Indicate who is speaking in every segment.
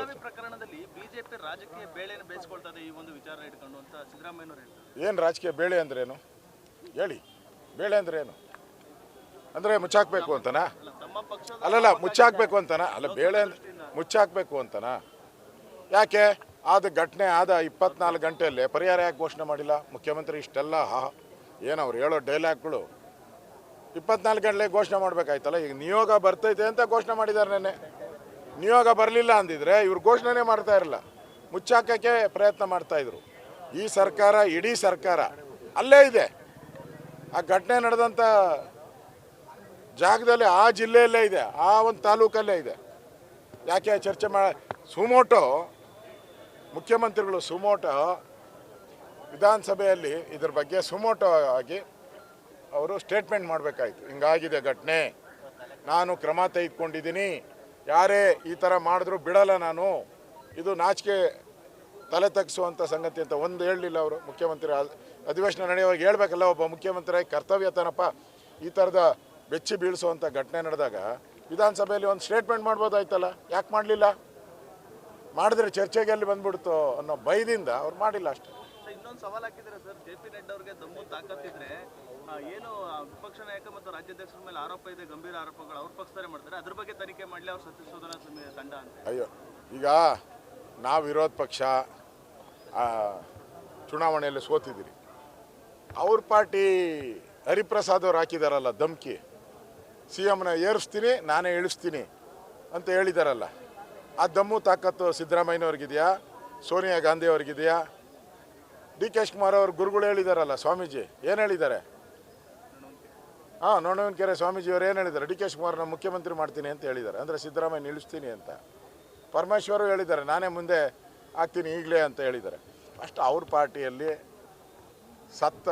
Speaker 1: ಬೆಳಗಾವಿ ಪ್ರಕರಣದಲ್ಲಿ ಬಿಜೆಪಿ ರಾಜಕೀಯ ಬೇಳೆಯನ್ನು ಬೇಯಿಸ್ಕೊಳ್ತದೆ ಈ ಒಂದು ವಿಚಾರ ಇಟ್ಕೊಂಡು ಅಂತ ಸಿದ್ದರಾಮಯ್ಯನವರು ಹೇಳ್ತಾರೆ.
Speaker 2: ಏನು ರಾಜಕೀಯ ಬೇಳೆ ಅಂದ್ರೇನು? ಹೇಳಿ. ಬೇಳೆ ಅಂದ್ರೆ ಏನು ಅಂದರೆ ಮುಚ್ಚಾಕ್ಬೇಕು ಅಂತನಾ? ಅಲ್ಲಲ್ಲ ಮುಚ್ಚಾಕ್ಬೇಕು ಅಂತನಾ? ಅಲ್ಲ ಬೇಳೆ ಅಂದ್ರೆ ಮುಚ್ಚಾಕ್ಬೇಕು ಅಂತನಾ? ಯಾಕೆ? ಆದ ಘಟನೆ ಆದ ಇಪ್ಪತ್ನಾಲ್ಕು ಗಂಟೆಯಲ್ಲೇ ಪರಿಹಾರ ಯಾಕೆ ಘೋಷಣೆ ಮಾಡಿಲ್ಲ? ಮುಖ್ಯಮಂತ್ರಿ ಇಷ್ಟೆಲ್ಲ ಹಾ ಏನವ್ರು ಅವ್ರು ಹೇಳೋ ಡೈಲಾಗ್ಗಳು. ಇಪ್ಪತ್ನಾಲ್ಕು ಗಂಟೆ ಘೋಷಣೆ ಮಾಡಬೇಕಾಯ್ತಲ್ಲ? ಈಗ ನಿಯೋಗ ಬರ್ತೈತೆ ಅಂತ ಘೋಷಣೆ ಮಾಡಿದ್ದಾರೆ ನೆನ್ನೆ. ನಿಯೋಗ ಬರಲಿಲ್ಲ ಅಂದಿದ್ರೆ ಇವರು ಘೋಷಣೆನೇ ಮಾಡ್ತಾ ಇರಲಿಲ್ಲ. ಮುಚ್ಚಾಕಕ್ಕೆ ಪ್ರಯತ್ನ ಮಾಡ್ತಾ ಇದ್ರು. ಈ ಸರ್ಕಾರ, ಇಡೀ ಸರ್ಕಾರ ಅಲ್ಲೇ ಇದೆ. ಆ ಘಟನೆ ನಡೆದಂಥ ಜಾಗದಲ್ಲಿ ಆ ಜಿಲ್ಲೆಯಲ್ಲೇ ಇದೆ. ಆ ಒಂದು ತಾಲೂಕಲ್ಲೇ ಇದೆ. ಯಾಕೆ ಚರ್ಚೆ ಮಾ, ಸುಮೋಟೋ, ಮುಖ್ಯಮಂತ್ರಿಗಳು ಸುಮೋಟೋ ವಿಧಾನಸಭೆಯಲ್ಲಿ ಇದ್ರ ಬಗ್ಗೆ ಸುಮೋಟೋ ಆಗಿ ಅವರು ಸ್ಟೇಟ್ಮೆಂಟ್ ಮಾಡಬೇಕಾಯ್ತು. ಹಿಂಗಾಗಿದೆ ಘಟನೆ. ನಾನು ಕ್ರಮ ತೆಗೆದುಕೊಂಡಿದ್ದೀನಿ. ಯಾರೇ ಈ ಥರ ಮಾಡಿದ್ರು ಬಿಡಲ್ಲ ನಾನು. ಇದು ನಾಚಿಕೆ ತಲೆ ತಗ್ಸುವಂಥ ಸಂಗತಿ ಅಂತ ಒಂದು ಹೇಳಲಿಲ್ಲ ಅವರು ಮುಖ್ಯಮಂತ್ರಿ. ಅಧಿವೇಶನ ನಡೆಯುವಾಗ ಹೇಳಬೇಕಲ್ಲ ಒಬ್ಬ ಮುಖ್ಯಮಂತ್ರಿ ಕರ್ತವ್ಯ ತನಪ ಈ ಥರದ ಬೆಚ್ಚಿ ಬೀಳಿಸುವಂಥ ಘಟನೆ ನಡೆದಾಗ ವಿಧಾನಸಭೆಯಲ್ಲಿ ಒಂದು ಸ್ಟೇಟ್ಮೆಂಟ್ ಮಾಡ್ಬೋದಾಯ್ತಲ್ಲ? ಯಾಕೆ ಮಾಡಲಿಲ್ಲ? ಮಾಡಿದ್ರೆ ಚರ್ಚೆಗೆ ಅಲ್ಲಿ ಬಂದ್ಬಿಡ್ತು ಅನ್ನೋ ಭಯದಿಂದ ಅವ್ರು ಮಾಡಿಲ್ಲ ಅಷ್ಟೇ.
Speaker 1: ಇನ್ನೊಂದು ಸವಾಲ್ ಹಾಕಿದ್ರೆ ಸರ್? ಜೆ ಪಿ ನಡ್ಡಾ ಅವರಿಗೆ ದಮ್ಮು ತಾಕತ್ತಿದ್ರೆ ಏನು ವಿಪಕ್ಷ ನಾಯಕ ಮತ್ತು ರಾಜ್ಯಾಧ್ಯಕ್ಷರ ಮೇಲೆ ಆರೋಪ ಇದೆ, ಗಂಭೀರ ಆರೋಪಗಳು ಅವ್ರ ಪಕ್ಷದಲ್ಲೇ ಮಾಡ್ತಾರೆ, ಅದ್ರ ಬಗ್ಗೆ ತನಿಖೆ ಮಾಡಲಿ, ಅವ್ರ ಸತ್ಯಶೋಧನಾ ತಂಡ ಅಂತ.
Speaker 2: ಅಯ್ಯೋ, ಈಗ ನಾವು ವಿರೋಧ ಪಕ್ಷ ಚುನಾವಣೆಯಲ್ಲಿ ಸೋತಿದ್ದೀರಿ. ಅವ್ರ ಪಾರ್ಟಿ ಹರಿಪ್ರಸಾದ್ ಅವ್ರು ಹಾಕಿದಾರಲ್ಲ, ಧಮ್ಕಿ. ಸಿ ಎಮ್ನ ಏರಿಸ್ತೀನಿ, ನಾನೇ ಇಳಿಸ್ತೀನಿ ಅಂತ ಹೇಳಿದಾರಲ್ಲ. ಆ ದಮ್ಮು ತಾಕತ್ತು ಸಿದ್ದರಾಮಯ್ಯನವ್ರಿಗಿದೆಯಾ ಸೋನಿಯಾ ಗಾಂಧಿ ಅವ್ರಿಗಿದೆಯಾ? ಡಿ ಕೆ ಶಿವಕುಮಾರ್ ಅವ್ರ ಗುರುಗಳು ಹೇಳಿದಾರಲ್ಲ, ಸ್ವಾಮೀಜಿ, ಏನು ಹೇಳಿದ್ದಾರೆ ಹಾಂ ನೋಣವನಕೆರೆ ಸ್ವಾಮೀಜಿ ಅವ್ರು ಏನು ಹೇಳಿದ್ದಾರೆ? ಡಿ ಕೆ ಶಿವಕುಮಾರ್ನ ಮುಖ್ಯಮಂತ್ರಿ ಮಾಡ್ತೀನಿ ಅಂತ ಹೇಳಿದ್ದಾರೆ. ಅಂದರೆ ಸಿದ್ದರಾಮಯ್ಯ ನಿಲ್ಲಿಸ್ತೀನಿ ಅಂತ. ಪರಮೇಶ್ವರು ಹೇಳಿದ್ದಾರೆ ನಾನೇ ಮುಂದೆ ಆಗ್ತೀನಿ ಈಗಲೇ ಅಂತ ಹೇಳಿದ್ದಾರೆ. ಫಸ್ಟ್ ಅವ್ರ ಪಾರ್ಟಿಯಲ್ಲಿ ಸತ್ತ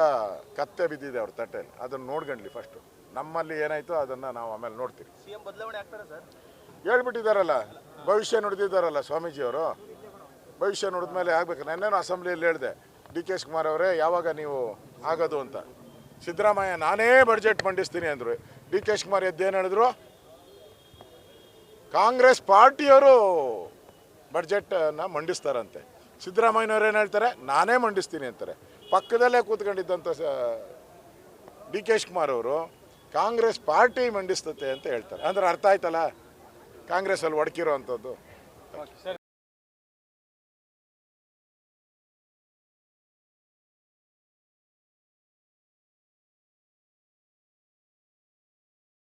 Speaker 2: ಕತ್ತೆ ಬಿದ್ದಿದೆ ಅವ್ರ ತಟ್ಟೆಯಲ್ಲಿ. ಅದನ್ನು ನೋಡ್ಕೊಂಡ್ಲಿ ಫಸ್ಟು ನಮ್ಮಲ್ಲಿ ಏನಾಯಿತು ಅದನ್ನು ನಾವು ಆಮೇಲೆ ನೋಡ್ತೀವಿ. ಹೇಳ್ಬಿಟ್ಟಿದ್ದಾರಲ್ಲ ಭವಿಷ್ಯ ನುಡಿದಿದ್ದಾರಲ್ಲ ಸ್ವಾಮೀಜಿಯವರು. ಭವಿಷ್ಯ ನುಡಿದ ಮೇಲೆ ಆಗ್ಬೇಕು. ನಾನೇನು ಅಸೆಂಬ್ಲಿಯಲ್ಲಿ ಹೇಳಿದೆ ಡಿ ಕೆ ಶಿವಕುಮಾರ್ ಅವರೇ ಯಾವಾಗ ನೀವು ಆಗೋದು ಅಂತ. ಸಿದ್ದರಾಮಯ್ಯ, ನಾನೇ ಬಡ್ಜೆಟ್ ಮಂಡಿಸ್ತೀನಿ ಅಂದರು. ಡಿ. ಕೆ ಶಿವಕುಮಾರ್ ಎದ್ದೇನು ಹೇಳಿದ್ರು? ಕಾಂಗ್ರೆಸ್ ಪಾರ್ಟಿಯವರು ಬಡ್ಜೆಟನ್ನು ಮಂಡಿಸ್ತಾರಂತೆ. ಸಿದ್ದರಾಮಯ್ಯನವ್ರು ಏನು ಹೇಳ್ತಾರೆ? ನಾನೇ ಮಂಡಿಸ್ತೀನಿ ಅಂತಾರೆ. ಪಕ್ಕದಲ್ಲೇ ಕೂತ್ಕೊಂಡಿದ್ದಂಥ ಡಿ. ಕೆ ಶಿವಕುಮಾರ್ ಅವರು ಕಾಂಗ್ರೆಸ್ ಪಾರ್ಟಿ ಮಂಡಿಸ್ತತೆ ಅಂತ ಹೇಳ್ತಾರೆ. ಅಂದ್ರೆ ಅರ್ಥ ಆಯ್ತಲ್ಲ? ಕಾಂಗ್ರೆಸ್ಸಲ್ಲಿ ಒಡಕಿರೋ ಅಂಥದ್ದು